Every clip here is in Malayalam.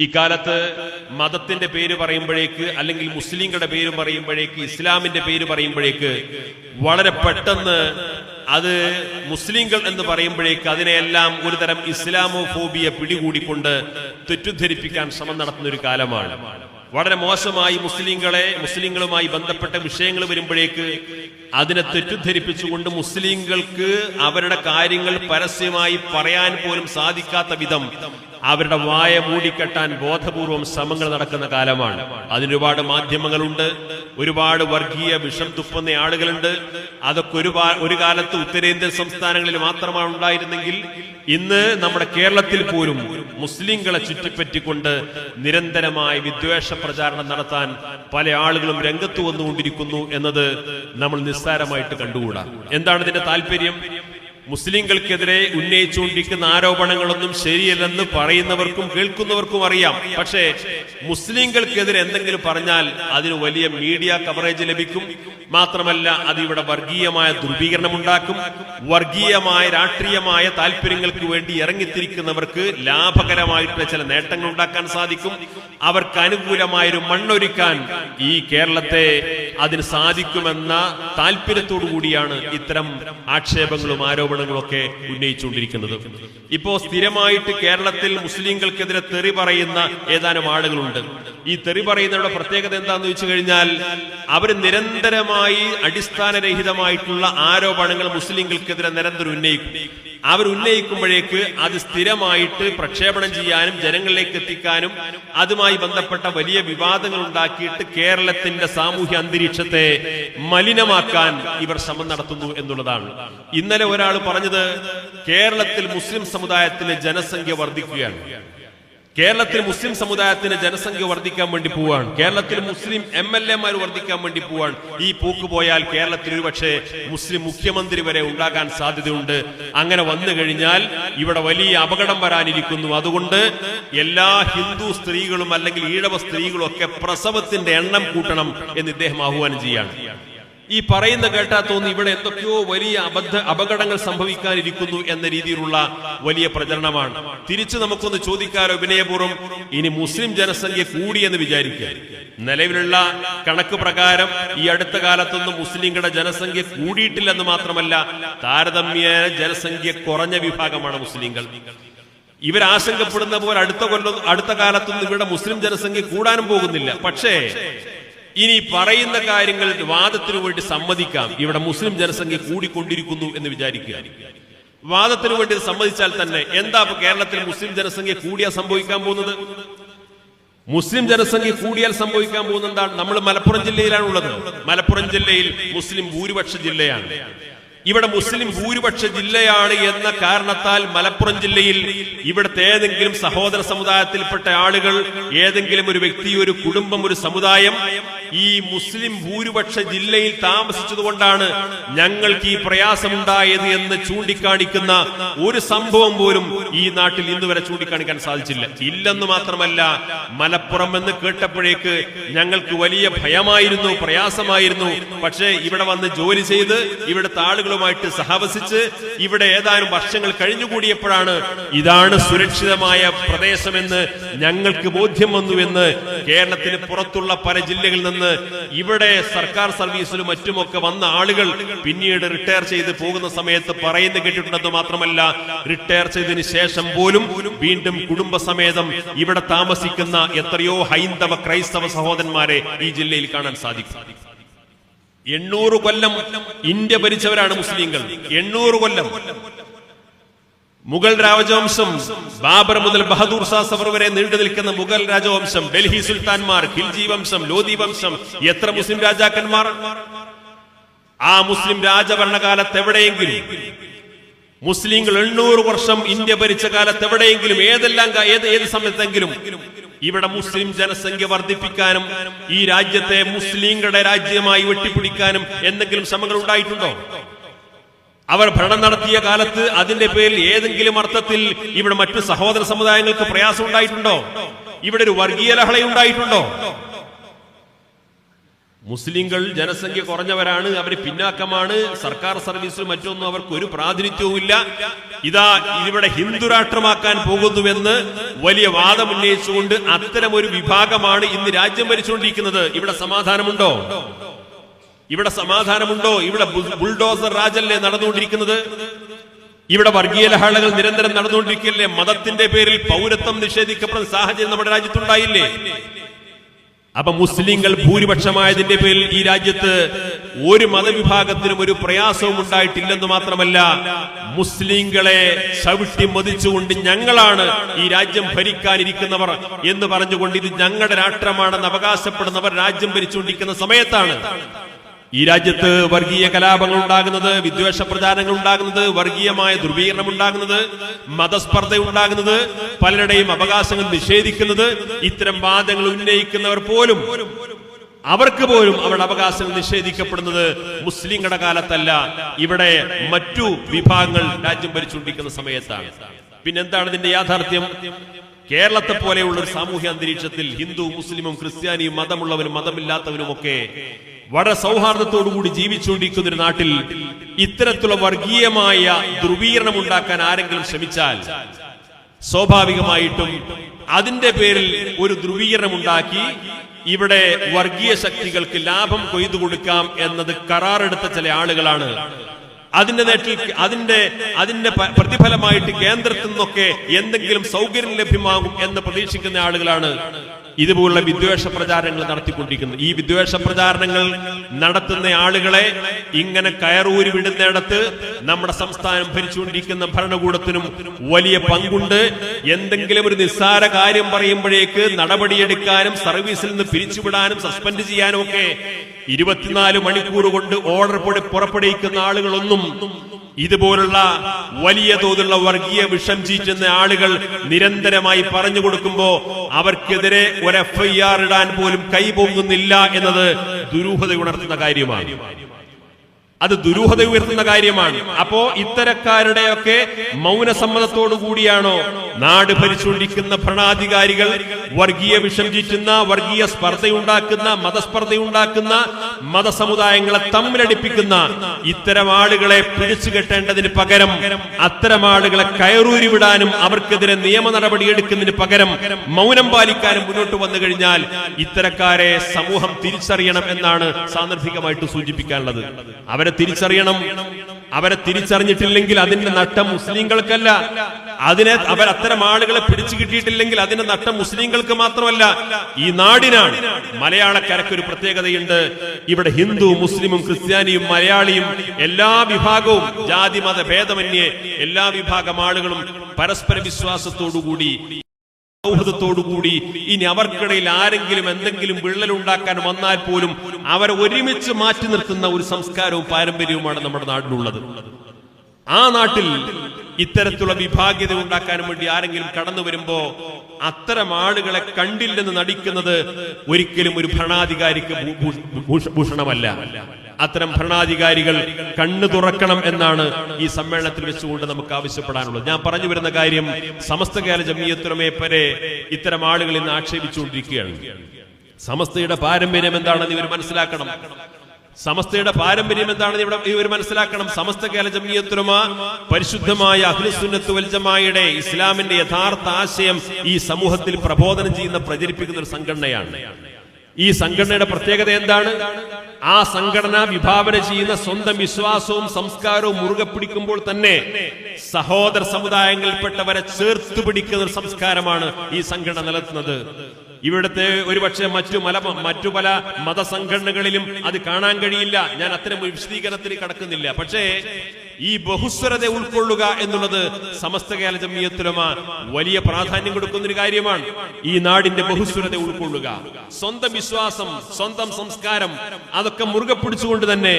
ഇക്കാലത്ത് മതത്തിന്റെ പേര് പറയുമ്പോഴേക്ക് അല്ലെങ്കിൽ മുസ്ലിങ്ങളുടെ പേര് പറയുമ്പോഴേക്ക് ഇസ്ലാമിന്റെ പേര് പറയുമ്പോഴേക്ക് വളരെ പെട്ടെന്ന് അത് മുസ്ലിങ്ങൾ എന്ന് പറയുമ്പോഴേക്ക് അതിനെയെല്ലാം ഒരുതരം ഇസ്ലാമോ ഫോബിയ പിടികൂടിക്കൊണ്ട് തെറ്റിദ്ധരിപ്പിക്കാൻ ശ്രമം നടത്തുന്ന ഒരു കാലമാണ്. വളരെ മോശമായി മുസ്ലിങ്ങളെ മുസ്ലിങ്ങളുമായി ബന്ധപ്പെട്ട വിഷയങ്ങൾ വരുമ്പോഴേക്ക് അതിനെ തെറ്റിദ്ധരിപ്പിച്ചുകൊണ്ട് മുസ്ലിങ്ങൾക്ക് അവരുടെ കാര്യങ്ങൾ പരസ്യമായി പറയാൻ പോലും സാധിക്കാത്ത വിധം അവരുടെ വായ മൂടിക്കെട്ടാൻ ബോധപൂർവം ശ്രമങ്ങൾ നടക്കുന്ന കാലമാണ്. അതിന് ഒരുപാട് മാധ്യമങ്ങളുണ്ട്. ഒരുപാട് വർഗീയ വിഷം തുപ്പുന്ന ആളുകളുണ്ട്. അതൊക്കെ ഒരു ഒരു കാലത്ത് ഉത്തരേന്ത്യൻ സംസ്ഥാനങ്ങളിൽ മാത്രമാണ് ഉണ്ടായിരുന്നെങ്കിൽ ഇന്ന് നമ്മുടെ കേരളത്തിൽ പോലും മുസ്ലിങ്ങളെ ചുറ്റിപ്പറ്റിക്കൊണ്ട് നിരന്തരമായ വിദ്വേഷ പ്രചാരണം നടത്താൻ പല ആളുകളും രംഗത്ത് വന്നുകൊണ്ടിരിക്കുന്നു എന്നത് നമ്മൾ നിസ്സാരമായിട്ട് കണ്ടുകൂടാ. എന്താണ് ഇതിന്റെ താല്പര്യം? മുസ്ലിങ്ങൾക്കെതിരെ ഉന്നയിച്ചുകൊണ്ടിരിക്കുന്ന ആരോപണങ്ങളൊന്നും ശരിയല്ലെന്ന് പറയുന്നവർക്കും കേൾക്കുന്നവർക്കും അറിയാം. പക്ഷേ മുസ്ലിങ്ങൾക്കെതിരെ എന്തെങ്കിലും പറഞ്ഞാൽ അതിന് വലിയ മീഡിയ കവറേജ് ലഭിക്കും. മാത്രമല്ല അത് ഇവിടെ വർഗീയമായ ധ്രുവീകരണം ഉണ്ടാക്കും വർഗീയമായ രാഷ്ട്രീയമായ താല്പര്യങ്ങൾക്ക് വേണ്ടി ഇറങ്ങിത്തിരിക്കുന്നവർക്ക് ലാഭകരമായിട്ടുള്ള ചില നേട്ടങ്ങൾ ഉണ്ടാക്കാൻ സാധിക്കും. അവർക്ക് അനുകൂലമായൊരു മണ്ണൊരുക്കാൻ ഈ കേരളത്തെ അതിന് സാധിക്കുമെന്ന താല്പര്യത്തോടു കൂടിയാണ് ഇത്തരം ആക്ഷേപങ്ങളും ആരോപണങ്ങളും ഒക്കെ ഉന്നയിച്ചുകൊണ്ടിരിക്കുന്നത്. ഇപ്പോ സ്ഥിരമായിട്ട് കേരളത്തിൽ മുസ്ലിങ്ങൾക്കെതിരെ തെറി പറയുന്ന ഏതാനും ആളുകളുണ്ട്. ഈ തെറി പറയുന്നവരുടെ പ്രത്യേകത എന്താന്ന് വെച്ച് കഴിഞ്ഞാൽ അവർ നിരന്തരമായി അടിസ്ഥാനരഹിതമായിട്ടുള്ള ആരോപണങ്ങൾ മുസ്ലിങ്ങൾക്കെതിരെ നിരന്തരം ഉന്നയിക്കും. അവർ ഉന്നയിക്കുമ്പോഴേക്ക് അത് സ്ഥിരമായിട്ട് പ്രക്ഷേപണം ചെയ്യാനും ജനങ്ങളിലേക്ക് എത്തിക്കാനും അതുമായി ബന്ധപ്പെട്ട വലിയ വിവാദങ്ങൾ ഉണ്ടാക്കിയിട്ട് കേരളത്തിന്റെ സാമൂഹ്യ അന്തരീക്ഷത്തെ മലിനമാക്കാൻ ഇവർ ശ്രമം നടത്തുന്നു എന്നുള്ളതാണ്. ഇന്നലെ ഒരാൾ പറഞ്ഞത് കേരളത്തിൽ മുസ്ലിം സമുദായത്തിലെ ജനസംഖ്യ വർദ്ധിക്കുകയാണ്. കേരളത്തിൽ മുസ്ലിം സമുദായത്തിന് ജനസംഖ്യ വർദ്ധിക്കാൻ വേണ്ടി പോവാണ്. കേരളത്തിൽ മുസ്ലിം എം എൽ എമാർ വർദ്ധിക്കാൻ വേണ്ടി പോവാണ്. ഈ പോക്ക് പോയാൽ കേരളത്തിൽ ഒരുപക്ഷെ മുസ്ലിം മുഖ്യമന്ത്രി വരെ ഉണ്ടാകാൻ സാധ്യതയുണ്ട്. അങ്ങനെ വന്നു കഴിഞ്ഞാൽ ഇവിടെ വലിയ അപകടം വരാനിരിക്കുന്നു. അതുകൊണ്ട് എല്ലാ ഹിന്ദു സ്ത്രീകളും അല്ലെങ്കിൽ ഈഴവ സ്ത്രീകളും ഒക്കെ പ്രസവത്തിന്റെ എണ്ണം കൂട്ടണം എന്ന് ഇദ്ദേഹം ആഹ്വാനം ചെയ്യാണ്. ഈ പറയുന്ന കേട്ടാ തോന്നി ഇവിടെ എന്തൊക്കെയോ വലിയ അബദ്ധ അപകടങ്ങൾ സംഭവിക്കാനിരിക്കുന്നു എന്ന രീതിയിലുള്ള വലിയ പ്രചരണമാണ്. തിരിച്ചു നമുക്കൊന്ന് ചോദിക്കാറ് വിനയപൂർവം? ഇനി മുസ്ലിം ജനസംഖ്യ കൂടിയെന്ന് വിചാരിക്കുക. നിലവിലുള്ള കണക്ക് പ്രകാരം ഈ അടുത്ത കാലത്തൊന്നും മുസ്ലിങ്ങളുടെ ജനസംഖ്യ കൂടിയിട്ടില്ലെന്ന് മാത്രമല്ല താരതമ്യേന ജനസംഖ്യ കുറഞ്ഞ വിഭാഗമാണ് മുസ്ലിങ്ങൾ. ഇവർ ആശങ്കപ്പെടുന്ന പോലെ അടുത്ത കൊല്ലം അടുത്ത കാലത്തൊന്നും ഇവിടെ മുസ്ലിം ജനസംഖ്യ കൂടാനും പോകുന്നില്ല. പക്ഷേ ഇനി പറയുന്ന കാര്യങ്ങൾ വാദത്തിനു വേണ്ടി സമ്മതിക്കാം. ഇവിടെ മുസ്ലിം ജനസംഖ്യ കൂടിക്കൊണ്ടിരിക്കുന്നു എന്ന് വിചാരിക്കുക. വാദത്തിനു വേണ്ടി സമ്മതിച്ചാൽ തന്നെ എന്താ കേരളത്തിൽ മുസ്ലിം ജനസംഖ്യ കൂടിയാ സംഭവിക്കാൻ പോകുന്നത്? മുസ്ലിം ജനസംഖ്യ കൂടിയാൽ സംഭവിക്കാൻ പോകുന്നത് എന്താണ്? നമ്മൾ മലപ്പുറം ജില്ലയിലാണ് ഉള്ളത് മലപ്പുറം ജില്ലയിൽ മുസ്ലിം ഭൂരിപക്ഷ ജില്ലയാണ്. ഇവിടെ മുസ്ലിം ഭൂരിപക്ഷ ജില്ലയാണ് എന്ന കാരണത്താൽ മലപ്പുറം ജില്ലയിൽ ഇവിടുത്തെ ഏതെങ്കിലും സഹോദര സമുദായത്തിൽപ്പെട്ട ആളുകൾ ഏതെങ്കിലും ഒരു വ്യക്തി ഒരു കുടുംബം ഒരു സമുദായം ഈ മുസ്ലിം ഭൂരിപക്ഷ ജില്ലയിൽ താമസിച്ചതുകൊണ്ടാണ് ഞങ്ങൾക്ക് ഈ പ്രയാസമുണ്ടായത് എന്ന് ചൂണ്ടിക്കാണിക്കുന്ന ഒരു സംഭവം പോലും ഈ നാട്ടിൽ ഇന്ന് വരെ ചൂണ്ടിക്കാണിക്കാൻ സാധിച്ചില്ല. ഇല്ലെന്ന് മാത്രമല്ല മലപ്പുറം എന്ന് കേട്ടപ്പോഴേക്ക് ഞങ്ങൾക്ക് വലിയ ഭയമായിരുന്നു പ്രയാസമായിരുന്നു. പക്ഷേ ഇവിടെ വന്ന് ജോലി ചെയ്ത് ഇവിടുത്തെ ആളുകളുമായിട്ട് സഹവസിച്ച് ഇവിടെ ഏതാനും വർഷങ്ങൾ കഴിഞ്ഞുകൂടിയപ്പോഴാണ് ഇതാണ് സുരക്ഷിതമായ പ്രദേശമെന്ന് ഞങ്ങൾക്ക് ബോധ്യം വന്നു എന്ന് കേരളത്തിന് പുറത്തുള്ള പല ജില്ലകളിൽ നിന്ന് ഇവിടെ സർക്കാർ സർവീസിലും മറ്റുമൊക്കെ വന്ന ആളുകൾ പിന്നീട് റിട്ടയർ ചെയ്ത് പോകുന്ന സമയത്ത് പറയുന്നത് കേട്ടിട്ടുണ്ടെന്ന് മാത്രമല്ല റിട്ടയർ ചെയ്തതിന് ശേഷം പോലും വീണ്ടും കുടുംബസമേതം ഇവിടെ താമസിക്കുന്ന എത്രയോ ഹൈന്ദവ ക്രൈസ്തവ സഹോദരന്മാരെ ഈ ജില്ലയിൽ കാണാൻ സാധിക്കും. എണ്ണൂറ് കൊല്ലം ഇന്ത്യ ഭരിച്ചവരാണ് മുസ്ലിങ്ങൾ. എണ്ണൂറ് കൊല്ലം. മുഗൾ രാജവംശം ബാബർ മുതൽ ബഹദൂർ ഷാ സഫർ വരെ നീണ്ടു നിൽക്കുന്ന മുഗൾ രാജവംശം ഡൽഹി സുൽത്താൻമാർ ഖിൽജി വംശം ലോധി വംശം എത്ര മുസ്ലിം രാജാക്കന്മാർ? ആ മുസ്ലിം രാജഭരണകാലത്ത് എവിടെയെങ്കിലും മുസ്ലിങ്ങൾ എണ്ണൂറ് വർഷം ഇന്ത്യ ഭരിച്ച കാലത്ത് എവിടെയെങ്കിലും ഏതെല്ലാം ഏത് ഏത് സമയത്തെങ്കിലും ഇവിടെ മുസ്ലിം ജനസംഖ്യ വർദ്ധിപ്പിക്കാനും ഈ രാജ്യത്തെ മുസ്ലിങ്ങളുടെ രാജ്യമായി വെട്ടിപ്പിടിക്കാനും എന്തെങ്കിലും ശ്രമങ്ങൾ ഉണ്ടായിട്ടുണ്ടോ? അവർ ഭരണം നടത്തിയ കാലത്ത് അതിന്റെ പേരിൽ ഏതെങ്കിലും അർത്ഥത്തിൽ ഇവിടെ മറ്റു സഹോദര സമുദായങ്ങൾക്ക് പ്രയാസം ഉണ്ടായിട്ടുണ്ടോ? ഇവിടെ ഒരു വർഗീയ ലഹള ഉണ്ടായിട്ടുണ്ടോ മുസ്ലിങ്ങൾ ജനസംഖ്യ കുറഞ്ഞവരാണ് അവർ പിന്നാക്കമാണ് സർക്കാർ സർവീസിലും മറ്റൊന്നും അവർക്ക് ഒരു പ്രാതിനിധ്യവുമില്ല. ഇതാ ഇവിടെ ഹിന്ദു രാഷ്ട്രമാക്കാൻ പോകുന്നുവെന്ന് വലിയ വാദം ഉന്നയിച്ചുകൊണ്ട് അത്തരം ഒരു വിഭാഗമാണ് ഇന്ന് രാജ്യം ഭരിച്ചുകൊണ്ടിരിക്കുന്നത്. ഇവിടെ സമാധാനമുണ്ടോ? ഇവിടെ സമാധാനമുണ്ടോ? ഇവിടെ ബുൾ- ബുൾഡോസർ രാജല്ലേ നടന്നുകൊണ്ടിരിക്കുന്നത്? ഇവിടെ വർഗീയ ലഹളകൾ നിരന്തരം നടന്നുകൊണ്ടിരിക്കില്ലേ? മതത്തിന്റെ പേരിൽ പൗരത്വം നിഷേധിക്കപ്പെടുന്ന സാഹചര്യം നമ്മുടെ രാജ്യത്തുണ്ടായില്ലേ? അപ്പൊ മുസ്ലിങ്ങൾ ഭൂരിപക്ഷമായതിന്റെ പേരിൽ ഈ രാജ്യത്ത് ഒരു മതവിഭാഗത്തിനും ഒരു പ്രയാസവും ഉണ്ടായിട്ടില്ലെന്ന് മാത്രമല്ല മുസ്ലിങ്ങളെ ചവിട്ടി മതിച്ചുകൊണ്ട് ഞങ്ങളാണ് ഈ രാജ്യം ഭരിക്കാനിരിക്കുന്നവർ എന്ന് പറഞ്ഞുകൊണ്ട് ഇത് ഞങ്ങളുടെ രാഷ്ട്രമാണെന്ന് അവകാശപ്പെടുന്നവർ രാജ്യം ഭരിച്ചുകൊണ്ടിരിക്കുന്ന സമയത്താണ്. ഈ രാജ്യത്ത് വർഗീയ കലാപങ്ങൾ ഉണ്ടാകുന്നത് വിദ്വേഷ പ്രചാരങ്ങൾ ഉണ്ടാകുന്നത് വർഗീയമായ ധ്രുവീകരണം ഉണ്ടാകുന്നത് മതസ്പർദ്ധ ഉണ്ടാകുന്നത് പലരുടെയും അവകാശങ്ങൾ നിഷേധിക്കുന്നത് ഇത്തരം വാദങ്ങൾ ഉന്നയിക്കുന്നവർ പോലും അവർക്ക് പോലും അവരുടെ അവകാശങ്ങൾ നിഷേധിക്കപ്പെടുന്നത് മുസ്ലിങ്ങളുടെ കാലത്തല്ല. ഇവിടെ മറ്റു വിഭാഗങ്ങൾ രാജ്യം ഭരിച്ചുകൊണ്ടിരിക്കുന്ന സമയത്താണ്. പിന്നെന്താണ് ഇതിന്റെ യാഥാർത്ഥ്യം? കേരളത്തെ പോലെയുള്ള ഒരു സാമൂഹ്യ അന്തരീക്ഷത്തിൽ ഹിന്ദു മുസ്ലിമും ക്രിസ്ത്യാനിയും മതമുള്ളവരും മതമില്ലാത്തവരും ഒക്കെ വളരെ സൗഹാർദ്ദത്തോടുകൂടി ജീവിച്ചുകൊണ്ടിരിക്കുന്ന ഒരു നാട്ടിൽ ഇത്തരത്തിലുള്ള വർഗീയമായ ധ്രുവീകരണം ഉണ്ടാക്കാൻ ആരെങ്കിലും ശ്രമിച്ചാൽ സ്വാഭാവികമായിട്ടും അതിന്റെ പേരിൽ ഒരു ധ്രുവീകരണം ഉണ്ടാക്കി ഇവിടെ വർഗീയ ശക്തികൾക്ക് ലാഭം കൊയ്തു കൊടുക്കാം എന്നത് കരാറെടുത്ത ചില ആളുകളാണ്. അതിന്റെ നേട്ടിൽ അതിന്റെ അതിന്റെ പ്രതിഫലമായിട്ട് കേന്ദ്രത്തിൽ നിന്നൊക്കെ എന്തെങ്കിലും സൗകര്യം ലഭ്യമാകും എന്ന് പ്രതീക്ഷിക്കുന്ന ആളുകളാണ് ഇതുപോലുള്ള വിദ്വേഷ പ്രചാരങ്ങൾ നടത്തിക്കൊണ്ടിരിക്കുന്നത് ഈ വിദ്വേഷ പ്രചാരണങ്ങൾ നടത്തുന്ന ആളുകളെ ഇങ്ങനെ കയറൂരി വിടുന്നിടത്ത് നമ്മുടെ സംസ്ഥാനം ഭരിച്ചുകൊണ്ടിരിക്കുന്ന ഭരണകൂടത്തിനും വലിയ പങ്കുണ്ട്. എന്തെങ്കിലും ഒരു നിസ്സാര കാര്യം പറയുമ്പോഴേക്ക് നടപടിയെടുക്കാനും സർവീസിൽ നിന്ന് പിരിച്ചുവിടാനും സസ്പെൻഡ് ചെയ്യാനും ഒക്കെ ഇരുപത്തിനാല് മണിക്കൂർ കൊണ്ട് ഓർഡർ പൊടി പുറപ്പെടുവിക്കുന്ന ആളുകളൊന്നും ഇതുപോലുള്ള വലിയ തോതിലുള്ള വർഗീയ വിഷം ചീറ്റുന്ന ആളുകൾ നിരന്തരമായി പറഞ്ഞു കൊടുക്കുമ്പോ അവർക്കെതിരെ ഒരു എഫ് ഐ ആർ ഇടാൻ പോലും കൈപൊങ്ങുന്നില്ല എന്നത് ദുരൂഹത ഉണർത്തുന്ന കാര്യമാണ്. അത് ദുരൂഹത ഉയർത്തുന്ന കാര്യമാണ്. അപ്പോ ഇത്തരക്കാരുടെയൊക്കെ മൗനസമ്മതത്തോടു കൂടിയാണോ നാട് ഭരിച്ചുകൊണ്ടിരിക്കുന്ന ഭരണാധികാരികൾ വർഗീയ വിഷം ചീറ്റുന്ന വർഗീയ സ്പർദ്ധയുണ്ടാക്കുന്ന മതസ്പർദ്ധയുണ്ടാക്കുന്ന മതസമുദായങ്ങളെ തമ്മിലടിപ്പിക്കുന്ന ഇത്തരം ആളുകളെ പിടിച്ചു കെട്ടേണ്ടതിന് പകരം അത്തരം ആളുകളെ കയറൂരി വിടാനും അവർക്കെതിരെ നിയമ നടപടി എടുക്കുന്നതിന് പകരം മൗനം പാലിക്കാനും മുന്നോട്ട് വന്നു കഴിഞ്ഞാൽ ഇത്തരക്കാരെ സമൂഹം തിരിച്ചറിയണം എന്നാണ് സാന്ദർഭികമായിട്ട് സൂചിപ്പിക്കാനുള്ളത്. അവരെ തിരിച്ചറിയണം. അവരെ തിരിച്ചറിഞ്ഞിട്ടില്ലെങ്കിൽ അതിന്റെ നട്ടം മുസ്ലിങ്ങൾക്കല്ല. അതിനെ അവർ അത്തരം ആളുകളെ പിടിച്ചു കിട്ടിയിട്ടില്ലെങ്കിൽ അതിന്റെ നട്ടം മുസ്ലിങ്ങൾക്ക് മാത്രമല്ല ഈ നാടിനാണ്. മലയാളക്കരയ്ക്ക് ഒരു പ്രത്യേകതയുണ്ട്. ഇവിടെ ഹിന്ദു മുസ്ലിമും ക്രിസ്ത്യാനിയും മലയാളിയും എല്ലാ വിഭാഗവും ജാതി മത ഭേദമന്യേ എല്ലാ വിഭാഗം ആളുകളും പരസ്പര വിശ്വാസത്തോടുകൂടി സൗഹൃദത്തോടുകൂടി ഇനി അവർക്കിടയിൽ ആരെങ്കിലും എന്തെങ്കിലും വിള്ളലുണ്ടാക്കാൻ വന്നാൽ പോലും അവരെ ഒരുമിച്ച് മാറ്റി നിർത്തുന്ന ഒരു സംസ്കാരവും പാരമ്പര്യവുമാണ് നമ്മുടെ നാട്ടിലുള്ളത്. ആ നാട്ടിൽ ഇത്തരത്തിലുള്ള വിഭാഗ്യത ഉണ്ടാക്കാൻ വേണ്ടി ആരെങ്കിലും കടന്നു വരുമ്പോ അത്തരം ആളുകളെ കണ്ടില്ലെന്ന് നടിക്കുന്നത് ഒരിക്കലും ഒരു ഭരണാധികാരിക്ക് ഭൂഷണമല്ല. അത്തരം ഭരണാധികാരികൾ കണ്ണു തുറക്കണം എന്നാണ് ഈ സമ്മേളനത്തിൽ വെച്ചുകൊണ്ട് നമുക്ക് ആവശ്യപ്പെടാനുള്ളത്. ഞാൻ പറഞ്ഞു വരുന്ന കാര്യം സമസ്ത കേരള ജമീയത്തുലമെ പരെ ഇത്തരം ആളുകൾ ഇന്ന് ആക്ഷേപിച്ചുകൊണ്ടിരിക്കുകയാണ്. സമസ്തയുടെ പാരമ്പര്യം എന്താണെന്ന് ഇവർ മനസ്സിലാക്കണം. സമസ്തയുടെ പാരമ്പര്യം എന്താണെന്ന് ഇവിടെ ഇവർ മനസ്സിലാക്കണം. സമസ്ത കേരള പരിശുദ്ധമായ അഖിലുസുന്നത്ത് വൽജമായുടെ ഇസ്ലാമിന്റെ യഥാർത്ഥ ആശയം ഈ സമൂഹത്തിൽ പ്രബോധനം ചെയ്യുന്ന പ്രചരിപ്പിക്കുന്ന ഒരു സംഘടനയാണ്. ഈ സംഘടനയുടെ പ്രത്യേകത എന്താണ്? ആ സംഘടന വിഭാവന ചെയ്യുന്ന സ്വന്തം വിശ്വാസവും സംസ്കാരവും മുറുകെ പിടിക്കുമ്പോൾ തന്നെ സഹോദര സമുദായങ്ങളിൽപ്പെട്ടവരെ ചേർത്ത് പിടിക്കുന്ന ഒരു സംസ്കാരമാണ് ഈ സംഘടന നിലനിർത്തുന്നത്. ഇവിടുത്തെ ഒരുപക്ഷെ മറ്റു മല മറ്റു പല മതസംഘടനകളിലും അത് കാണാൻ കഴിയില്ല. ഞാൻ അത്തരം വിശദീകരണത്തിൽ കടക്കുന്നില്ല. പക്ഷേ ഈ ബഹുസ്വരത ഉൾക്കൊള്ളുക എന്നുള്ളത് സമസ്ത കേരള ജമീയത്തുലമ വലിയ പ്രാധാന്യം കൊടുക്കുന്ന ഒരു കാര്യമാണ്. ഈ നാടിന്റെ ബഹുസ്വരത ഉൾക്കൊള്ളുക. സ്വന്തം വിശ്വാസം സ്വന്തം സംസ്കാരം അതൊക്കെ മുറുകെ പിടിച്ചുകൊണ്ട് തന്നെ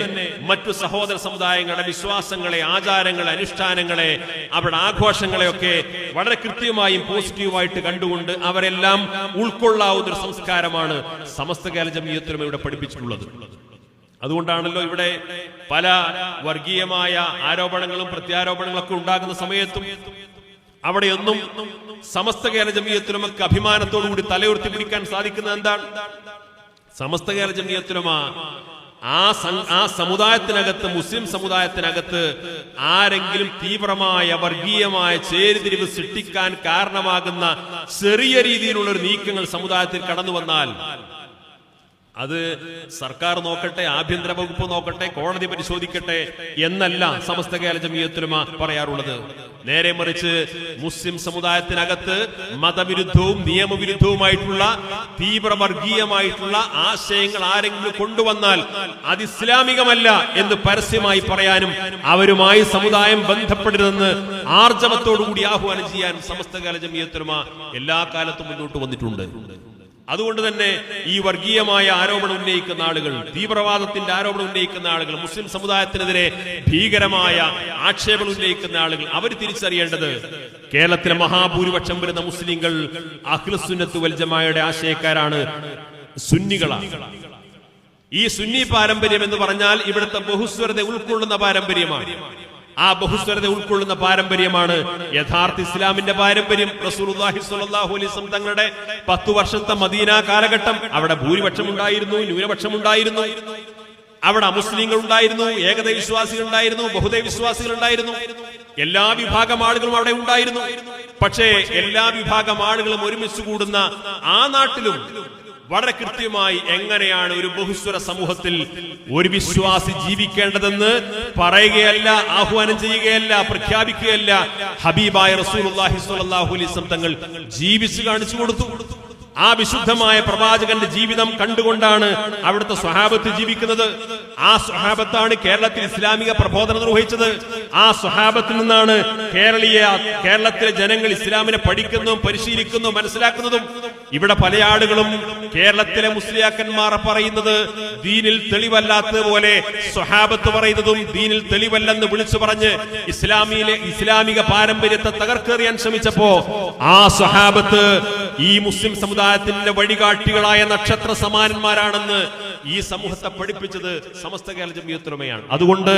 മറ്റു സഹോദര സമുദായങ്ങളുടെ വിശ്വാസങ്ങളെ ആചാരങ്ങളെ അനുഷ്ഠാനങ്ങളെ അവരുടെ ആഘോഷങ്ങളെയൊക്കെ വളരെ കൃത്യമായും പോസിറ്റീവായിട്ട് കണ്ടുകൊണ്ട് അവരെല്ലാം ഉൾക്കൊള്ളാവുന്ന ഒരു സംസ്കാരമാണ് സമസ്ത കേരള ജമീയത്തിലും ഇവിടെ പഠിപ്പിച്ചിട്ടുള്ളത്. അതുകൊണ്ടാണല്ലോ ഇവിടെ പല വർഗീയമായ ആരോപണങ്ങളും പ്രത്യാരോപണങ്ങളൊക്കെ ഉണ്ടാകുന്ന സമയത്തും അവിടെയൊന്നും സമസ്ത കേരള ജമീയത്തിലുമൊക്കെ അഭിമാനത്തോടുകൂടി തലയുർത്തി പിടിക്കാൻ സാധിക്കുന്നത് എന്താണ്? സമസ്ത കേരള ജമീയത്തിലുമാ ആ ആ സമുദായത്തിനകത്ത് മുസ്ലിം സമുദായത്തിനകത്ത് ആരെങ്കിലും തീവ്രമായ വർഗീയമായ ചേരിതിരിവ് സൃഷ്ടിക്കാൻ കാരണമാകുന്ന ചെറിയ രീതിയിലുള്ള ഒരു നീക്കങ്ങൾ സമുദായത്തിൽ കടന്നു വന്നാൽ അത് സർക്കാർ നോക്കട്ടെ ആഭ്യന്തര വകുപ്പ് നോക്കട്ടെ കോടതി പരിശോധിക്കട്ടെ എന്നല്ല സമസ്ത കേരള ജമീയത്തിലുമ പറയാറുള്ളത്. നേരെ മറിച്ച് മുസ്ലിം സമുദായത്തിനകത്ത് മതവിരുദ്ധവും നിയമവിരുദ്ധവുമായിട്ടുള്ള തീവ്രവർഗീയമായിട്ടുള്ള ആശയങ്ങൾ ആരെങ്കിലും കൊണ്ടുവന്നാൽ അത് ഇസ്ലാമികമല്ല എന്ന് പരസ്യമായി പറയാനും അവരുമായി സമുദായം ബന്ധപ്പെടരുതെന്ന് ആർജവത്തോടുകൂടി ആഹ്വാനം ചെയ്യാനും സമസ്ത കേരള ജമീയത്തിലുമ എല്ലാ കാലത്തും മുന്നോട്ട് വന്നിട്ടുണ്ട്. അതുകൊണ്ട് തന്നെ ഈ വർഗീയമായ ആരോപണം ഉന്നയിക്കുന്ന ആളുകൾ തീവ്രവാദത്തിന്റെ ആരോപണം ഉന്നയിക്കുന്ന ആളുകൾ മുസ്ലിം സമുദായത്തിനെതിരെ ഭീകരമായ ആക്ഷേപങ്ങൾ ഉന്നയിക്കുന്ന ആളുകൾ അവർ തിരിച്ചറിയേണ്ടത് കേരളത്തിലെ മഹാഭൂരിപക്ഷം വരുന്ന മുസ്ലിങ്ങൾ അഖ്ലസുന്നത്ത് വൽ ജമാഅയുടെ ആശയക്കാരാണ് സുന്നികളാണ് ഈ സുന്നി പാരമ്പര്യം എന്ന് പറഞ്ഞാൽ ഇവിടുത്തെ ബഹുസ്വരത ഉൾക്കൊള്ളുന്ന പാരമ്പര്യമാണ്. ആ ബഹുസ്വരത ഉൾക്കൊള്ളുന്ന പാരമ്പര്യമാണ് യഥാർത്ഥ ഇസ്ലാമിന്റെ പാരമ്പര്യം. വസല്ലം തങ്ങളുടെ പത്തു വർഷത്തെ മദീന കാലഘട്ടം അവിടെ ഭൂരിപക്ഷം ഉണ്ടായിരുന്നു ന്യൂനപക്ഷം ഉണ്ടായിരുന്നു അവിടെ അമുസ്ലിങ്ങൾ ഉണ്ടായിരുന്നു ഏകത വിശ്വാസികൾ ഉണ്ടായിരുന്നു ബഹുദൈവ വിശ്വാസികൾ ഉണ്ടായിരുന്നു എല്ലാ വിഭാഗം ആളുകളും അവിടെ ഉണ്ടായിരുന്നു. പക്ഷേ എല്ലാ വിഭാഗം ആളുകളും ഒരുമിച്ച് കൂടുന്ന ആ നാട്ടിലും വളരെ കൃത്യമായി എങ്ങനെയാണ് ഒരു ബഹുസ്വര സമൂഹത്തിൽ ഒരു വിശ്വാസി ജീവിക്കേണ്ടതെന്ന് പറയുകയല്ല ആഹ്വാനം ചെയ്യുകയല്ല പ്രഖ്യാപിക്കുകയല്ല. ഹബീബായ റസൂൽ അലൈഹി തങ്ങൾ ജീവിച്ചു കാണിച്ചു കൊടുത്തു. ആ വിശുദ്ധമായ പ്രവാചകന്റെ ജീവിതം കണ്ടുകൊണ്ടാണ് അവിടുത്തെ സ്വഹാബത്ത് ജീവിക്കുന്നത്. ആ സ്വഹാബത്താണ് കേരളത്തിൽ ഇസ്ലാമിക പ്രബോധനം നിർവഹിച്ചത്. ആ സ്വഹാബത്തിൽ നിന്നാണ് കേരളീയ കേരളത്തിലെ ജനങ്ങൾ ഇസ്ലാമിനെ പഠിക്കുന്നതും പരിശീലിക്കുന്നതും മനസ്സിലാക്കുന്നതും. ഇവിടെ പല ആളുകളും കേരളത്തിലെ മുസ്ലിയാക്കന്മാർ പറയുന്നത് ദീനിൽ തെളിവല്ലാത്തതുപോലെ സ്വഹാബത്ത് പറയുന്നതും ദീനിൽ തെളിവല്ലെന്ന് വിളിച്ചു പറഞ്ഞ് ഇസ്ലാമിയിലെ ഇസ്ലാമിക പാരമ്പര്യത്തെ തകർക്കേറിയാൻ ശ്രമിച്ചപ്പോ ആ സ്വഹാബത്ത് ഈ മുസ്ലിം സമുദായത്തിന്റെ വഴികാട്ടികളായ നക്ഷത്ര സമാനന്മാരാണെന്ന് ഈ സമൂഹത്തെ പഠിപ്പിച്ചത് സമസ്ത കേരള ജമിയത്തുലമയാണ്. അതുകൊണ്ട്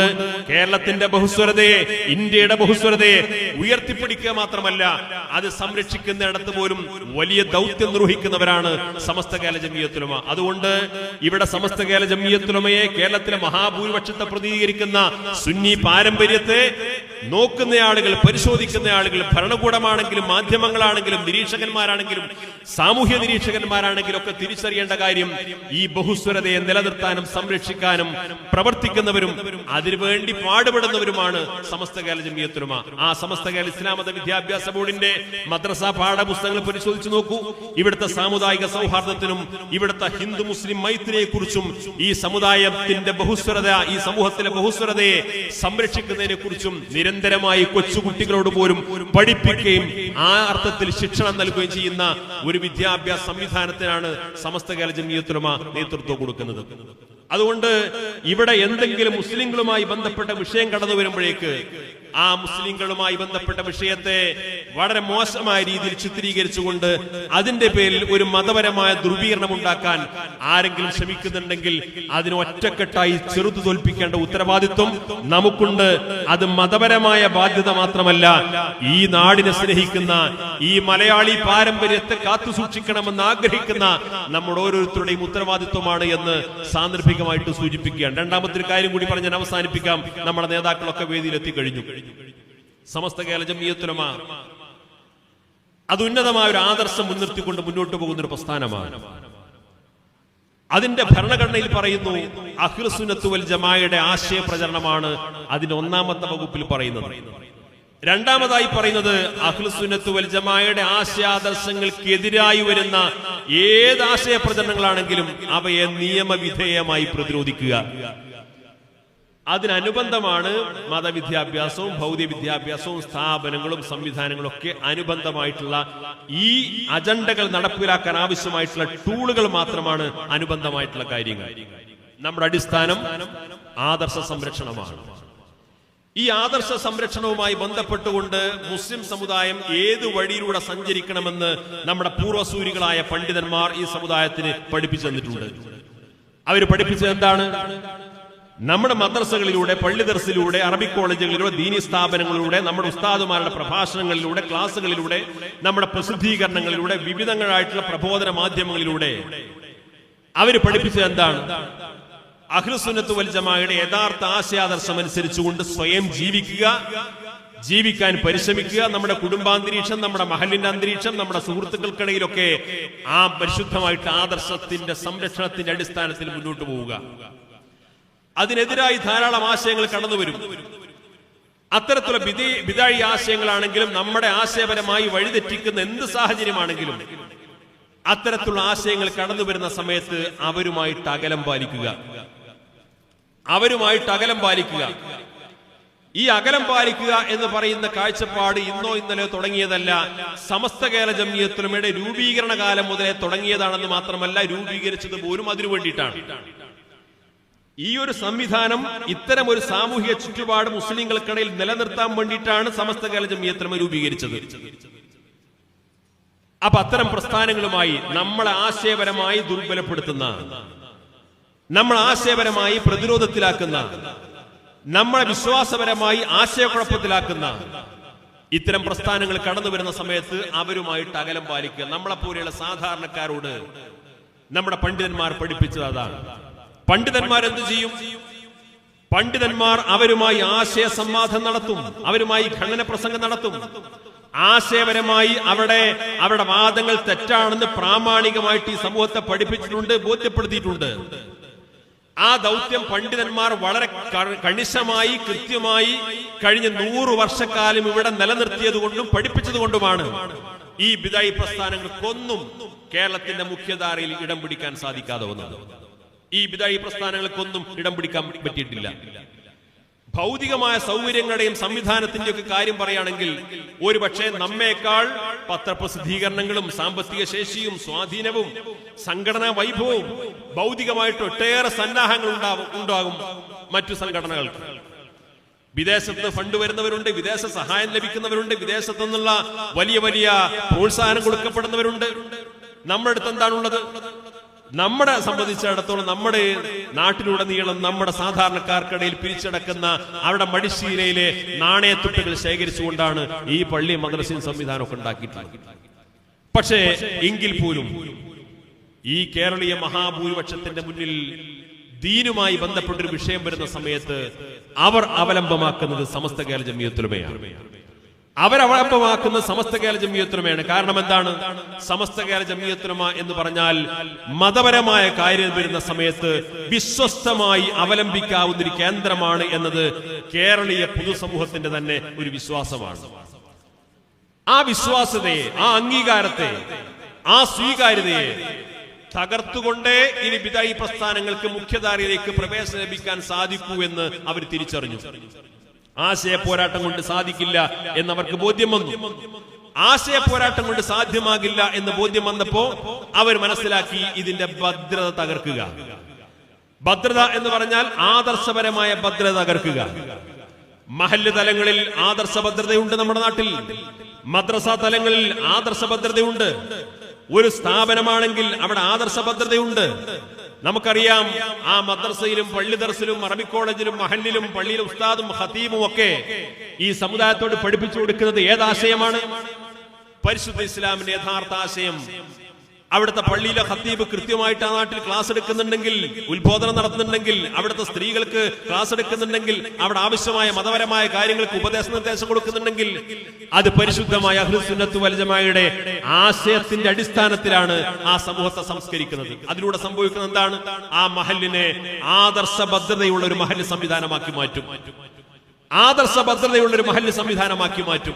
കേരളത്തിന്റെ ബഹുസ്വരതയെ ഇന്ത്യയുടെ ബഹുസ്വരതയെ ഉയർത്തിപ്പിടിക്കുക മാത്രമല്ല അത് സംരക്ഷിക്കുന്നിടത്ത് പോലും വലിയ ദൗത്യം നിർവഹിക്കുന്നവരാണ് സമസ്ത കേരള ജമിയത്തുലമ. അതുകൊണ്ട് ഇവിടെ സമസ്ത കേരള ജമിയത്തുലമയെ കേരളത്തിലെ മഹാഭൂരിപക്ഷത്തെ പ്രതികരിക്കുന്ന സുന്നി പാരമ്പര്യത്തെ നോക്കുന്ന ആളുകൾ പരിശോധിക്കുന്ന ആളുകൾ ഭരണകൂടമാണെങ്കിലും മാധ്യമങ്ങളാണെങ്കിലും നിരീക്ഷകന്മാരാണെങ്കിലും സാമൂഹ്യ നിരീക്ഷകന്മാരാണെങ്കിലും ഒക്കെ തിരിച്ചറിയേണ്ട കാര്യം ഈ ബഹുസ്വരതയെ നിലനിർത്താനും സംരക്ഷിക്കാനും പ്രവർത്തിക്കുന്നവരും അതിനുവേണ്ടി പാടുപെടുന്നവരുമാണ് സമസ്ത കേരള ജമിയത്തുലമ. ആ സമസ്ത കേരള ഇസ്ലാം മത വിദ്യാഭ്യാസ ബോർഡിന്റെ മദ്രസ പാഠപുസ്തകങ്ങൾ പരിശോധിച്ചു നോക്കൂ. ഇവിടുത്തെ സാമുദായിക സൗഹാർദ്ദത്തിനും ഇവിടുത്തെ ഹിന്ദു മുസ്ലിം മൈത്രിയെ കുറിച്ചും ഈ സമുദായത്തിന്റെ ബഹുസ്വരത ഈ സമൂഹത്തിലെ ബഹുസ്വരതയെ സംരക്ഷിക്കുന്നതിനെ കുറിച്ചും നിരന്തരമായി കൊച്ചുകുട്ടികളോട് പോലും പഠിപ്പിക്കുകയും ആ അർത്ഥത്തിൽ ശിക്ഷണം നൽകുകയും ചെയ്യുന്ന ഒരു വിദ്യാഭ്യാസ സംവിധാനത്തിനാണ് സമസ്ത കേരള ജമിയത്തുലമ നേതൃത്വം കൊടുക്കുന്നത്. അതുകൊണ്ട് ഇവിടെ എന്തെങ്കിലും മുസ്ലിങ്ങളുമായി ബന്ധപ്പെട്ട വിഷയം കടന്നു വരുമ്പോഴേക്ക് ആ മുസ്ലിങ്ങളുമായി ബന്ധപ്പെട്ട വിഷയത്തെ വളരെ മോശമായ രീതിയിൽ ചിത്രീകരിച്ചുകൊണ്ട് അതിന്റെ പേരിൽ ഒരു മതപരമായ ധ്രുവീകരണം ഉണ്ടാക്കാൻ ആരെങ്കിലും ശ്രമിക്കുന്നുണ്ടെങ്കിൽ അതിന് ഒറ്റക്കെട്ടായി ചെറുതു തോൽപ്പിക്കേണ്ട ഉത്തരവാദിത്വം നമുക്കുണ്ട്. അത് മതപരമായ ബാധ്യത മാത്രമല്ല ഈ നാടിനെ സ്നേഹിക്കുന്ന ഈ മലയാളി പാരമ്പര്യത്തെ കാത്തു സൂക്ഷിക്കണമെന്ന് ആഗ്രഹിക്കുന്ന നമ്മുടെ ഓരോരുത്തരുടെയും ഉത്തരവാദിത്വമാണ് എന്ന് സാന്ദർഭികമായിട്ട് സൂചിപ്പിക്കുകയാണ്. രണ്ടാമത്തെ ഒരു കാര്യം കൂടി പറഞ്ഞ് ഞാൻ അവസാനിപ്പിക്കാം. നമ്മുടെ നേതാക്കളൊക്കെ വേദിയിൽ എത്തിക്കഴിഞ്ഞു സമസ്ത കേരള ജമിയത്തുലമ അത് ഉന്നതമായ ഒരു ആദർശം മുൻനിർത്തിക്കൊണ്ട് മുന്നോട്ട് പോകുന്ന ഒരു പ്രസ്ഥാനമാണ്. അതിന്റെ ഭരണഘടനയിൽ പറയുന്നു അഹ്ലുസുന്നത്ത് വൽ ജമായയുടെ ആശയ പ്രചരണമാണ് അതിന്റെ ഒന്നാമത്തെ വകുപ്പിൽ പറയുന്നത്. രണ്ടാമതായി പറയുന്നത് അഹ്ലുസുന്നത്ത് വൽ ജമായയുടെ ആശയാദർശങ്ങൾക്കെതിരായി വരുന്ന ഏത് ആശയ പ്രചരണങ്ങളാണെങ്കിലും അവയെ നിയമവിധേയമായി പ്രതിരോധിക്കുക. അതിനനുബന്ധമാണ് മതവിദ്യാഭ്യാസവും ഭൗതിക വിദ്യാഭ്യാസവും സ്ഥാപനങ്ങളും സംവിധാനങ്ങളും ഒക്കെ അനുബന്ധമായിട്ടുള്ള ഈ അജണ്ടകൾ നടപ്പിലാക്കാൻ ആവശ്യമായിട്ടുള്ള ടൂളുകൾ മാത്രമാണ് അനുബന്ധമായിട്ടുള്ള കാര്യങ്ങൾ. നമ്മുടെ അടിസ്ഥാനം ആദർശ സംരക്ഷണമാണ്. ഈ ആദർശ സംരക്ഷണവുമായി ബന്ധപ്പെട്ടുകൊണ്ട് മുസ്ലിം സമുദായം ഏത് വഴിയിലൂടെ സഞ്ചരിക്കണമെന്ന് നമ്മുടെ പൂർവസൂരികളായ പണ്ഡിതന്മാർ ഈ സമുദായത്തിന് പഠിപ്പിച്ചു തന്നിട്ടുണ്ട്. അവർ പഠിപ്പിച്ചത് എന്താണ്? നമ്മുടെ മദ്രസകളിലൂടെ പള്ളി ദർസിലൂടെ അറബിക് കോളേജുകളിലൂടെ ദീനി സ്ഥാപനങ്ങളിലൂടെ നമ്മുടെ ഉസ്താദുമാരുടെ പ്രഭാഷണങ്ങളിലൂടെ ക്ലാസ്സുകളിലൂടെ നമ്മുടെ പ്രസിദ്ധീകരണങ്ങളിലൂടെ വിവിധങ്ങളായിട്ടുള്ള പ്രബോധന മാധ്യമങ്ങളിലൂടെ അവർ പഠിപ്പിച്ചത് എന്താണ്? അഖിലുസുന്നത്ത് വൽ ജമാഅയുടെ യഥാർത്ഥ ആശയാദർശം അനുസരിച്ചുകൊണ്ട് സ്വയം ജീവിക്കുക ജീവിക്കാൻ പരിശ്രമിക്കുക. നമ്മുടെ കുടുംബാന്തരീക്ഷം നമ്മുടെ മഹലിന്റെ അന്തരീക്ഷം നമ്മുടെ സുഹൃത്തുക്കൾക്കിടയിലൊക്കെ ആ പരിശുദ്ധമായിട്ട് ആദർശത്തിന്റെ സംരക്ഷണത്തിന്റെ അടിസ്ഥാനത്തിൽ മുന്നോട്ട് പോവുക. അതിനെതിരായി ധാരാളം ആശയങ്ങൾ കടന്നു വരും. അത്തരത്തിലുള്ള വിധി ബിദാഴി ആശയങ്ങളാണെങ്കിലും നമ്മുടെ ആശയപരമായി വഴിതെറ്റിക്കുന്ന എന്ത് സാഹചര്യമാണെങ്കിലും അത്തരത്തിലുള്ള ആശയങ്ങൾ കടന്നു വരുന്ന സമയത്ത് അവരുമായിട്ട് അകലം പാലിക്കുക. അവരുമായിട്ട് അകലം പാലിക്കുക. ഈ അകലം പാലിക്കുക എന്ന് പറയുന്ന കാഴ്ചപ്പാട് ഇന്നോ ഇന്നലെ തുടങ്ങിയതല്ല. സമസ്ത കേരള ജമിയത്തുലമയുടെ രൂപീകരണ കാലം മുതലേ തുടങ്ങിയതാണെന്ന് മാത്രമല്ല രൂപീകരിച്ചത് പോലും അതിനു വേണ്ടിയിട്ടാണ്. ഈ ഒരു സംവിധാനം ഇത്തരം ഒരു സാമൂഹിക ചുറ്റുപാട് മുസ്ലിങ്ങൾക്കിടയിൽ നിലനിർത്താൻ വേണ്ടിയിട്ടാണ് സമസ്ത കേരള ജമിയത്രം രൂപീകരിച്ചത്. അപ്പൊ അത്തരം പ്രസ്ഥാനങ്ങളുമായി നമ്മളെ ആശയപരമായി ദുർബലപ്പെടുത്തുന്ന നമ്മൾ ആശയപരമായി പ്രതിരോധത്തിലാക്കുന്ന നമ്മളെ വിശ്വാസപരമായി ആശയക്കുഴപ്പത്തിലാക്കുന്ന ഇത്തരം പ്രസ്ഥാനങ്ങൾ കടന്നു വരുന്ന സമയത്ത് അവരുമായിട്ട് അകലം പാലിക്കുക. നമ്മളെ നമ്മളെപ്പോലെയുള്ള സാധാരണക്കാരോട് നമ്മുടെ പണ്ഡിതന്മാർ പഠിപ്പിച്ചത് അതാണ്. പണ്ഡിതന്മാർ എന്ത് ചെയ്യും? പണ്ഡിതന്മാർ അവരുമായി ആശയ സംവാദം നടത്തും. അവരുമായി ഖണ്ഡന പ്രസംഗം നടത്തും. ആശയപരമായി അവിടെ അവരുടെ വാദങ്ങൾ തെറ്റാണെന്ന് പ്രാമാണികമായിട്ട് ഈ സമൂഹത്തെ പഠിപ്പിച്ചിട്ടുണ്ട് ബോധ്യപ്പെടുത്തിയിട്ടുണ്ട്. ആ ദൗത്യം പണ്ഡിതന്മാർ വളരെ കണിശമായി കൃത്യമായി കഴിഞ്ഞ നൂറ് വർഷക്കാലം ഇവിടെ നിലനിർത്തിയതുകൊണ്ടും കൊണ്ടും പഠിപ്പിച്ചത് കൊണ്ടുമാണ് ഈ ബിദായി പ്രസ്ഥാനങ്ങൾക്കൊന്നും കേരളത്തിന്റെ മുഖ്യധാരയിൽ ഇടം പിടിക്കാൻ സാധിക്കാതെ വന്നത്. ഈ ബിദായി പ്രസ്ഥാനങ്ങൾക്കൊന്നും ഇടം പിടിക്കാൻ പറ്റിയിട്ടില്ല. ഭൗതികമായ സൗകര്യങ്ങളുടെയും സംവിധാനത്തിന്റെ ഒക്കെ കാര്യം പറയുകയാണെങ്കിൽ ഒരുപക്ഷെ നമ്മേക്കാൾ പത്രപ്രസിദ്ധീകരണങ്ങളും സാമ്പത്തിക ശേഷിയും സ്വാധീനവും സംഘടനാ വൈഭവവും ഭൗതികമായിട്ട് ഒട്ടേറെ സന്നാഹങ്ങൾ ഉണ്ടാവും ഉണ്ടാകും മറ്റു സംഘടനകൾക്ക്. വിദേശത്ത് ഫണ്ട് വരുന്നവരുണ്ട് വിദേശ സഹായം ലഭിക്കുന്നവരുണ്ട് വിദേശത്തു നിന്നുള്ള വലിയ വലിയ പ്രോത്സാഹനം കൊടുക്കപ്പെടുന്നവരുണ്ട്. നമ്മുടെ അടുത്ത് എന്താണുള്ളത് നമ്മളെ സംബന്ധിച്ചിടത്തോളം നമ്മുടെ നാട്ടിലുടനീളം നമ്മുടെ സാധാരണക്കാർക്കിടയിൽ പിരിച്ചടക്കുന്ന അവരുടെ മടിശീലയിലെ നാണയത്തുട്ടുകൾ ശേഖരിച്ചുകൊണ്ടാണ് ഈ പള്ളി മദ്രസയും സംവിധാനമൊക്കെ ഉണ്ടാക്കിയിട്ടുള്ളത്. പക്ഷേ എങ്കിൽ പോലും ഈ കേരളീയ മഹാഭൂരിപക്ഷത്തിന്റെ മുന്നിൽ ദീനുമായി ബന്ധപ്പെട്ടൊരു വിഷയം വരുന്ന സമയത്ത് അവർ അവലംബമാക്കുന്നത് സമസ്ത കേരള ജമിയത്തുലമയാണ് അവരവലംബമാക്കുന്നത് സമസ്ത കേരള ജമിയത്തുലമയാണ്. കാരണം എന്താണ്? സമസ്ത കേരള ജമിയത്തുലമ എന്ന് പറഞ്ഞാൽ മതപരമായ കാര്യം വരുന്ന സമയത്ത് വിശ്വസ്തമായി അവലംബിക്കാവുന്ന ഒരു കേന്ദ്രമാണ് എന്നത് കേരളീയ പൊതുസമൂഹത്തിന്റെ തന്നെ ഒരു വിശ്വാസമാണ്. ആ വിശ്വാസതയെ ആ അംഗീകാരത്തെ ആ സ്വീകാര്യതയെ തകർത്തുകൊണ്ടേ ഇനി ബിദായി പ്രസ്ഥാനങ്ങൾക്ക് മുഖ്യധാരയിലേക്ക് പ്രവേശനം ലഭിക്കാൻ സാധിക്കൂ എന്ന് അവർ തിരിച്ചറിഞ്ഞു. ആശയ പോരാട്ടം കൊണ്ട് സാധിക്കില്ല എന്നവർക്ക് ബോധ്യം വന്നു. ആശയ പോരാട്ടം കൊണ്ട് സാധ്യമാകില്ല എന്ന് ബോധ്യം വന്നപ്പോ അവർ മനസ്സിലാക്കി ഇതിന്റെ ഭദ്രത തകർക്കുക. ഭദ്രത എന്ന് പറഞ്ഞാൽ ആദർശപരമായ ഭദ്രത തകർക്കുക. മഹല്ല് തലങ്ങളിൽ ആദർശ ഭദ്രതയുണ്ട് നമ്മുടെ നാട്ടിൽ. മദ്രസ തലങ്ങളിൽ ആദർശ ഭദ്രതയുണ്ട്. ഒരു സ്ഥാപനമാണെങ്കിൽ അവിടെ ആദർശ ഭദ്രതയുണ്ട്. നമുക്കറിയാം ആ മദ്രസയിലും പള്ളി ദർസിലും അറബി കോളേജിലും മഹല്ലിലും പള്ളിയിലും ഉസ്താദും ഹത്തീമും ഒക്കെ ഈ സമുദായത്തോട് പഠിപ്പിച്ചു കൊടുക്കുന്നത് ഏതാശയമാണ്? പരിശുദ്ധ ഇസ്ലാമിന്റെ യഥാർത്ഥ ആശയം. അവിടുത്തെ പള്ളിയിലെ ഖത്തീബ് കൃത്യമായിട്ട് ആ നാട്ടിൽ ക്ലാസ് എടുക്കുന്നുണ്ടെങ്കിൽ ഉത്ബോധനം നടത്തുന്നുണ്ടെങ്കിൽ അവിടുത്തെ സ്ത്രീകൾക്ക് ക്ലാസ് എടുക്കുന്നുണ്ടെങ്കിൽ അവിടെ ആവശ്യമായ മതപരമായ കാര്യങ്ങൾക്ക് ഉപദേശ നിർദ്ദേശം കൊടുക്കുന്നുണ്ടെങ്കിൽ അത് പരിശുദ്ധമായ അഹ്ലുസുന്നത്ത് വലജമായുടെ ആശയത്തിന്റെ അടിസ്ഥാനത്തിലാണ് ആ സമൂഹത്തെ സംസ്കരിക്കുന്നത്. അതിലൂടെ സംഭവിക്കുന്നത് എന്താണ്? ആ മഹലിനെ ആദർശ ഭദ്രതയുള്ള ഒരു മഹൽ സംവിധാനമാക്കി മാറ്റും. ആദർശ ഭദ്രതയുള്ള ഒരു മഹല്ല് സംവിധാനമാക്കി മാറ്റും.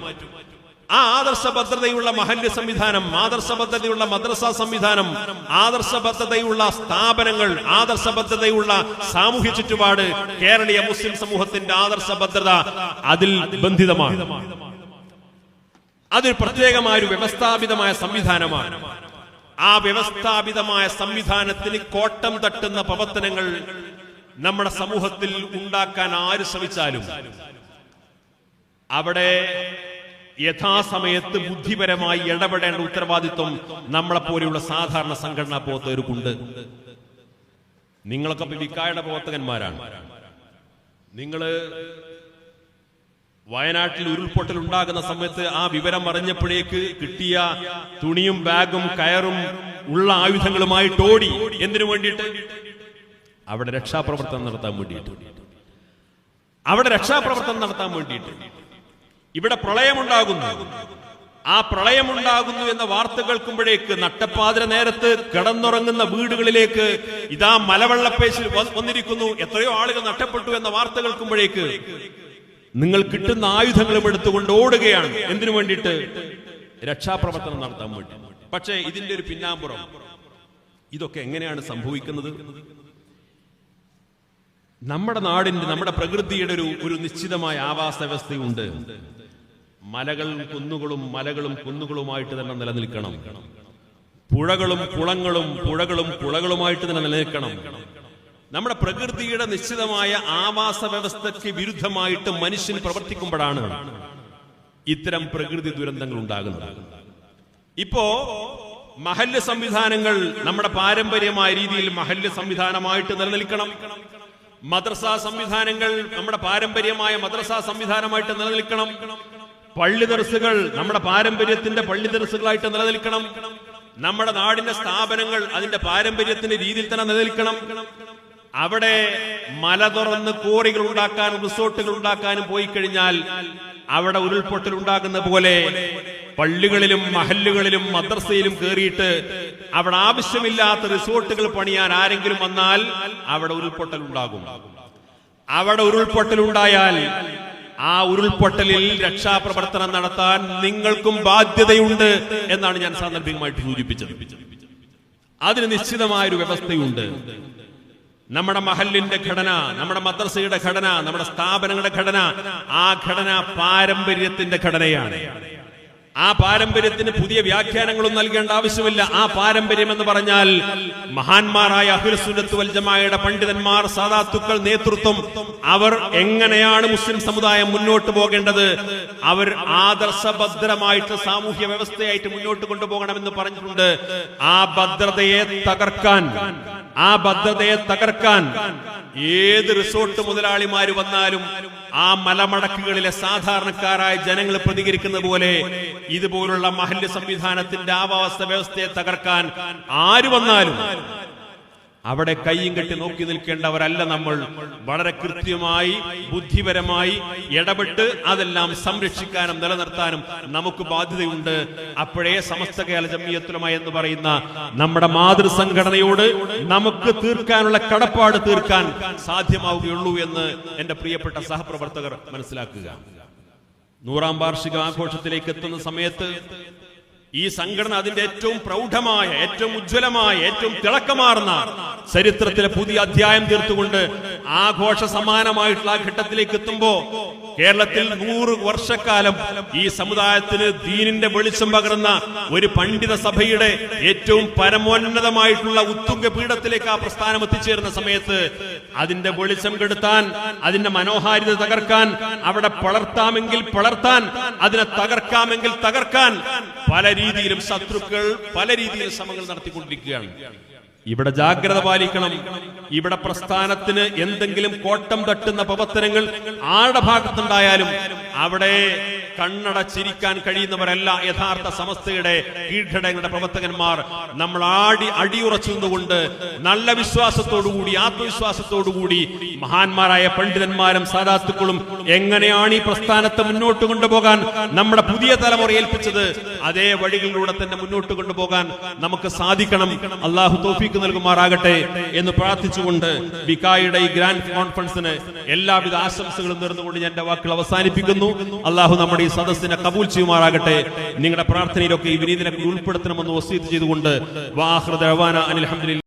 ആ ആദർശ ഭദ്രതയുള്ള മഹല്ല് സംവിധാനം ആദർശ ഭദ്രതയുള്ള മദ്രസ സംവിധാനം ആദർശ ഭദ്രതയുള്ള സ്ഥാപനങ്ങൾ ആദർശ ഭദ്രതയുള്ള സാമൂഹ്യ ചുറ്റുപാട് കേരളീയ മുസ്ലിം സമൂഹത്തിന്റെ ആദർശ ഭദ്രത അതിൽ ബന്ധിതമാണ്. അതൊരു പ്രത്യേകമായ ഒരു വ്യവസ്ഥാപിതമായ സംവിധാനമാണ്. ആ വ്യവസ്ഥാപിതമായ സംവിധാനത്തിന് കോട്ടം തട്ടുന്ന പ്രവർത്തനങ്ങൾ നമ്മുടെ സമൂഹത്തിൽ ഉണ്ടാക്കാൻ ആര് ശ്രമിച്ചാലും അവിടെ യഥാസമയത്ത് ബുദ്ധിപരമായി ഇടപെടേണ്ട ഉത്തരവാദിത്വം നമ്മളെ പോലെയുള്ള സാധാരണ സംഘടനാ പ്രവർത്തകർക്കുണ്ട്. നിങ്ങളൊക്കെ വിക്കായുടെ പ്രവർത്തകന്മാരാണ്. നിങ്ങൾ വയനാട്ടിൽ ഉരുൾപൊട്ടൽ ഉണ്ടാകുന്ന സമയത്ത് ആ വിവരം അറിഞ്ഞപ്പോഴേക്ക് കിട്ടിയ തുണിയും ബാഗും കയറും ഉള്ള ആയുധങ്ങളുമായിട്ട് ഓടി എന്തിനു വേണ്ടിയിട്ട്? അവിടെ രക്ഷാപ്രവർത്തനം നടത്താൻ വേണ്ടിയിട്ട്. അവിടെ രക്ഷാപ്രവർത്തനം നടത്താൻ വേണ്ടിയിട്ട്. ഇവിടെ പ്രളയമുണ്ടാകുന്നു. ആ പ്രളയമുണ്ടാകുന്നു എന്ന വാർത്ത കേൾക്കുമ്പോഴേക്ക് നട്ടപ്പാതിര നേരത്ത് കിടന്നുറങ്ങുന്ന വീടുകളിലേക്ക് ഇതാ മലവെള്ളപ്പേശിൽ വന്നിരിക്കുന്നു. എത്രയോ ആളുകൾ നഷ്ടപ്പെട്ടു എന്ന വാർത്ത കേൾക്കുമ്പോഴേക്ക് നിങ്ങൾ കിട്ടുന്ന ആയുധങ്ങളും എടുത്തുകൊണ്ട് ഓടുകയാണ്. എന്തിനു വേണ്ടിയിട്ട്? രക്ഷാപ്രവർത്തനം നടത്താൻ വേണ്ടി. പക്ഷേ ഇതിന്റെ ഒരു പിന്നാമ്പുറം. ഇതൊക്കെ എങ്ങനെയാണ് സംഭവിക്കുന്നത്? നമ്മുടെ നാടിന്റെ നമ്മുടെ പ്രകൃതിയുടെ ഒരു ഒരു നിശ്ചിതമായ ആവാസ വ്യവസ്ഥയുണ്ട് മലകളും കുന്നുകളും മലകളും കുന്നുകളുമായിട്ട് തന്നെ നിലനിൽക്കണം. പുഴകളും കുളങ്ങളും പുഴകളും കുളകളുമായിട്ട് തന്നെ നിലനിൽക്കണം. നമ്മുടെ പ്രകൃതിയുടെ നിശ്ചിതമായ ആവാസ വ്യവസ്ഥയ്ക്ക് വിരുദ്ധമായിട്ട് മനുഷ്യൻ പ്രവർത്തിക്കുമ്പോഴാണ് ഇത്തരം പ്രകൃതി ദുരന്തങ്ങൾ ഉണ്ടാകുന്നത്. ഇപ്പോ മഹല്ല് സംവിധാനങ്ങൾ നമ്മുടെ പാരമ്പര്യമായ രീതിയിൽ മഹല്ല് സംവിധാനമായിട്ട് നിലനിൽക്കണം. മദ്രസാ സംവിധാനങ്ങൾ നമ്മുടെ പാരമ്പര്യമായ മദ്രസാ സംവിധാനമായിട്ട് നിലനിൽക്കണം. പള്ളി ദർസുകൾ നമ്മുടെ പാരമ്പര്യത്തിന്റെ പള്ളി ദർസുകളായിട്ട് നിലനിൽക്കണം. നമ്മുടെ നാടിന്റെ സ്ഥാപനങ്ങൾ അതിന്റെ പാരമ്പര്യത്തിന്റെ രീതിയിൽ തന്നെ നിലനിൽക്കണം. അവിടെ മല തുറന്ന് കോറികൾ ഉണ്ടാക്കാനും റിസോർട്ടുകൾ ഉണ്ടാക്കാനും പോയി കഴിഞ്ഞാൽ അവിടെ ഉരുൾപൊട്ടൽ ഉണ്ടാകുന്ന പോലെ പള്ളികളിലും മഹല്ലുകളിലും മദ്രസയിലും കയറിയിട്ട് അവിടെ ആവശ്യമില്ലാത്ത റിസോർട്ടുകൾ പണിയാൻ ആരെങ്കിലും വന്നാൽ അവിടെ ഉരുൾപൊട്ടൽ ഉണ്ടാകും. അവിടെ ഉരുൾപൊട്ടൽ ഉണ്ടായാൽ ആ ഉരുൾപൊട്ടലിൽ രക്ഷാപ്രവർത്തനം നടത്താൻ നിങ്ങൾക്കും ബാധ്യതയുണ്ട് എന്നാണ് ഞാൻ സാന്ദർഭികമായിട്ട് സൂചിപ്പിച്ചത്. അതിന് നിശ്ചിതമായൊരു വ്യവസ്ഥയുണ്ട്. നമ്മുടെ മഹലിന്റെ ഘടന നമ്മുടെ മദ്രസയുടെ ഘടന നമ്മുടെ സ്ഥാപനങ്ങളുടെ ഘടന ആ ഘടന പാരമ്പര്യത്തിന്റെ ഘടനയാണ്. ആ പാരമ്പര്യത്തിന് പുതിയ വ്യാഖ്യാനങ്ങളും നൽകേണ്ട ആവശ്യമില്ല. ആ പാരമ്പര്യം എന്ന് പറഞ്ഞാൽ മഹാന്മാരായ അഖിൽസുന്നത്ത് വൽജമായയുടെ പണ്ഡിതന്മാർ സാദാത്തുക്കൾ നേതൃത്വം. അവർ എങ്ങനെയാണ് മുസ്ലിം സമുദായം മുന്നോട്ട് പോകേണ്ടത്? അവർ ആദർശഭദ്രമായിട്ട് സാമൂഹ്യ വ്യവസ്ഥയായിട്ട് മുന്നോട്ട് കൊണ്ടുപോകണമെന്ന് പറഞ്ഞിട്ടുണ്ട്. ആ ഭദ്രതയെ തകർക്കാൻ ആ ഭദ്രതയെ തകർക്കാൻ ഏത് റിസോർട്ട് മുതലാളിമാർ വന്നാലും ആ മലമടക്കുകളിലെ സാധാരണക്കാരായ ജനങ്ങൾ പ്രതികരിക്കുന്ന പോലെ ഇതുപോലുള്ള മഹല്ല് സംവിധാനത്തിന്റെ ആവാസ വ്യവസ്ഥയെ തകർക്കാൻ ആര് വന്നാലും അവിടെ കൈയും കെട്ടി നോക്കി നിൽക്കേണ്ടവരല്ല നമ്മൾ. വളരെ കൃത്യമായി ബുദ്ധിപരമായി ഇടപെട്ട് അതെല്ലാം സംരക്ഷിക്കാനും നിലനിർത്താനും നമുക്ക് ബാധ്യതയുണ്ട്. അപ്പോഴേ സമസ്ത കേരള ജമിയത്തുലമ എന്ന് പറയുന്ന നമ്മുടെ മാതൃസംഘടനയോട് നമുക്ക് തീർക്കാനുള്ള കടപ്പാട് തീർക്കാൻ സാധ്യമാവുകയുള്ളൂ എന്ന് എന്റെ പ്രിയപ്പെട്ട സഹപ്രവർത്തകർ മനസ്സിലാക്കുക. നൂറാം വാർഷിക ആഘോഷത്തിലേക്ക് എത്തുന്ന സമയത്ത് ഈ സംഘടന അതിന്റെ ഏറ്റവും പ്രൗഢമായ ഏറ്റവും ഉജ്ജ്വലമായ ഏറ്റവും തിളക്കമാർന്ന ചരിത്രത്തിലെ പുതിയ അധ്യായം തീർത്തുകൊണ്ട് ആഘോഷ സമാനമായിട്ടുള്ള ആ ഘട്ടത്തിലേക്ക് എത്തുമ്പോ കേരളത്തിൽ നൂറ് വർഷക്കാലം ഈ സമുദായത്തിന് ദീനിന്റെ വെളിച്ചം പകർന്ന ഒരു പണ്ഡിത സഭയുടെ ഏറ്റവും പരമോന്നതമായിട്ടുള്ള ഉത്തുംഗ പീഠത്തിലേക്ക് ആ പ്രസ്ഥാനം എത്തിച്ചേരുന്ന സമയത്ത് അതിന്റെ വെളിച്ചം കെടുത്താൻ അതിന്റെ മനോഹാരിത തകർക്കാൻ അവിടെ പളർത്താമെങ്കിൽ പളർത്താൻ അതിനെ തകർക്കാമെങ്കിൽ തകർക്കാൻ പല രീതിയിലും ശത്രുക്കൾ പല രീതിയിലും ശ്രമങ്ങൾ നടത്തിക്കൊണ്ടിരിക്കുകയാണ്. ഇവിടെ ജാഗ്രത പാലിക്കണം. ഇവിടെ പ്രസ്ഥാനത്തിന് എന്തെങ്കിലും കോട്ടം തട്ടുന്ന പ്രവർത്തനങ്ങൾ ആരുടെ ഭാഗത്തുണ്ടായാലും അവിടെ കണ്ണടച്ചിരിക്കാൻ കഴിയുന്നവരല്ല യഥാർത്ഥ സമസ്തയുടെ കീഴ്ഘടകങ്ങളുടെ പ്രവർത്തകന്മാർ. നമ്മൾ ആടി അടിയുറച്ചുകൊണ്ട് നല്ല വിശ്വാസത്തോടുകൂടി ആത്മവിശ്വാസത്തോടുകൂടി മഹാന്മാരായ പണ്ഡിതന്മാരും സാധാത്തുക്കളും എങ്ങനെയാണ് ഈ പ്രസ്ഥാനത്തെ മുന്നോട്ട് കൊണ്ടുപോകാൻ നമ്മുടെ പുതിയ തലമുറ ഏൽപ്പിച്ചത്? അതേ വഴികളിലൂടെ തന്നെ മുന്നോട്ട് കൊണ്ടുപോകാൻ നമുക്ക് സാധിക്കണം. അള്ളാഹു തോഫീക്ക് നൽകുമാറാകട്ടെ എന്ന് പ്രാർത്ഥിച്ചുകൊണ്ട് ബിക്കായുടെ ഈ ഗ്രാൻഡ് കോൺഫറൻസിന് എല്ലാവിധ ആശംസകളും നേർന്നുകൊണ്ട് ഞാൻ എന്റെ വാക്കുകൾ അവസാനിപ്പിക്കുന്നു. അള്ളാഹു നമ്മുടെ ഈ സദസ്സിനെ കബൂൽ ചെയ്യുമാറാകട്ടെ നിങ്ങളുടെ പ്രാർത്ഥനയിലൊക്കെ ഈ വിനീതിനെ ഉൾപ്പെടുത്തണമെന്ന് വസീത്ത് ചെയ്തുകൊണ്ട് വാഹൃദ അനിൽ